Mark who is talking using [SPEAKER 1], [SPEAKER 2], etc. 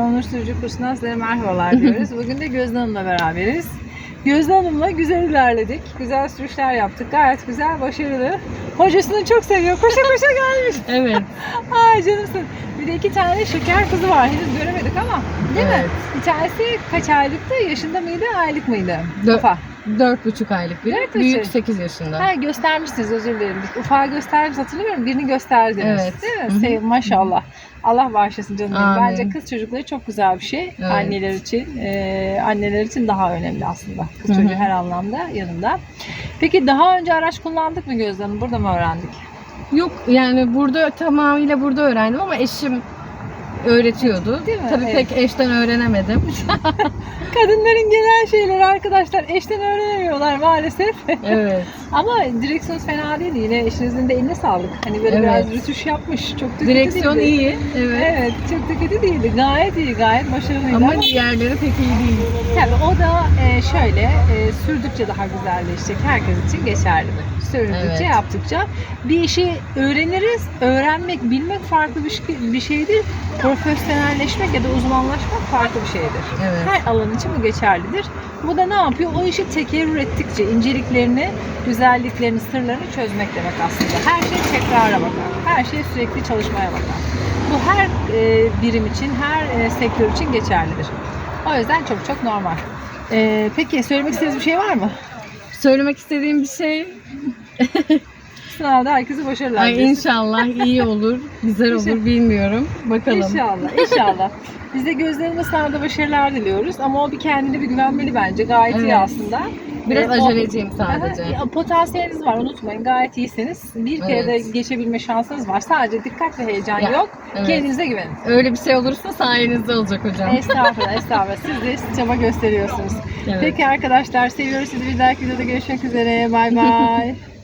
[SPEAKER 1] Onur Sürücü kursundan size merhabalar diyoruz. Bugün de Gözde Hanım'la beraberiz. Gözde Hanım'la güzel ilerledik. Güzel sürüşler yaptık. Gayet güzel, başarılı. Hocasını çok seviyor. Koşa koşa gelmiş.
[SPEAKER 2] Evet.
[SPEAKER 1] Ay canımsın. Bir de iki tane şeker kızı var. Henüz göremedik ama. Değil mi?
[SPEAKER 2] Evet.
[SPEAKER 1] Bir tanesi kaç aylıktı? Yaşında mıydı, aylık mıydı?
[SPEAKER 2] Dö-
[SPEAKER 1] Ufa.
[SPEAKER 2] Dört buçuk aylık biri.
[SPEAKER 1] Dört
[SPEAKER 2] Büyük. 8 yaşında.
[SPEAKER 1] Ha göstermişsiniz özür dilerim. Ufağı göstermiş hatırlamıyorum. Birini gösterdiniz.
[SPEAKER 2] Evet.
[SPEAKER 1] Değil mi? Sev- maşallah. Allah bağışlasın canım.
[SPEAKER 2] Amin.
[SPEAKER 1] Bence kız çocukları çok güzel bir şey.
[SPEAKER 2] Evet.
[SPEAKER 1] Anneler için. e, anneler için daha önemli aslında. Kız çocuğu her anlamda yanında. Peki daha önce araç kullandık mı Gözde Hanım? Burada mı öğrendik?
[SPEAKER 2] Yok yani burada tamamıyla burada öğrendim ama eşim öğretiyordu.
[SPEAKER 1] Değil mi?
[SPEAKER 2] Tabii
[SPEAKER 1] Evet.
[SPEAKER 2] pek eşten öğrenemedim.
[SPEAKER 1] Kadınların genel şeyleri arkadaşlar eşten öğrenemiyorlar maalesef.
[SPEAKER 2] evet.
[SPEAKER 1] Ama direksiyon fena değil. Yine eşinizin de eline sağlık. Hani böyle
[SPEAKER 2] Evet.
[SPEAKER 1] biraz rütuş yapmış. Çok da kötü
[SPEAKER 2] Direksiyon
[SPEAKER 1] değildi.
[SPEAKER 2] iyi. Evet.
[SPEAKER 1] Evet, çok da kötü değildi. Gayet iyi, gayet başarılıydı.
[SPEAKER 2] Ama
[SPEAKER 1] Ama,
[SPEAKER 2] diğerleri pek iyi değil.
[SPEAKER 1] tabii o da e, şöyle, e, sürdükçe daha güzelleşecek. Herkes için geçerli mi? Sürdükçe,
[SPEAKER 2] Evet.
[SPEAKER 1] yaptıkça. Bir işi öğreniriz. Öğrenmek, bilmek farklı bir, şey, bir şeydir. Profesyonelleşmek ya da uzmanlaşmak farklı bir şeydir.
[SPEAKER 2] Evet.
[SPEAKER 1] Her alan için bu geçerlidir. Bu da ne yapıyor? O işi tekerrür ettikçe inceliklerini, güzelliklerini, sırlarını çözmek demek aslında. Her şey tekrara bakar. Her şey sürekli çalışmaya bakar. Bu her e, birim için, her e, sektör için geçerlidir. O yüzden çok çok normal. E, peki söylemek istediğiniz bir şey var mı?
[SPEAKER 2] Söylemek istediğim bir şey
[SPEAKER 1] Sınavda herkese başarılar.
[SPEAKER 2] ay inşallah iyi olur, güzel olur bilmiyorum. Bakalım.
[SPEAKER 1] İnşallah, inşallah. Biz de gözlerine sınavda başarılar diliyoruz. Ama o bir kendine bir güvenmeli bence. Gayet iyi
[SPEAKER 2] Evet.
[SPEAKER 1] aslında.
[SPEAKER 2] Biraz
[SPEAKER 1] E, o-
[SPEAKER 2] aceleciyim sadece.
[SPEAKER 1] Aha, potansiyeliniz var unutmayın gayet iyisiniz. Bir kere de
[SPEAKER 2] Evet.
[SPEAKER 1] geçebilme şansınız var. Sadece dikkat ve heyecan
[SPEAKER 2] Ya,
[SPEAKER 1] yok.
[SPEAKER 2] evet.
[SPEAKER 1] Kendinize güvenin.
[SPEAKER 2] Öyle bir şey olursa sayenizde olacak hocam.
[SPEAKER 1] Estağfurullah, estağfurullah. Siz de çaba gösteriyorsunuz.
[SPEAKER 2] Evet.
[SPEAKER 1] Peki arkadaşlar seviyoruz sizi. Bir dahaki videoda görüşmek üzere. Bay bay.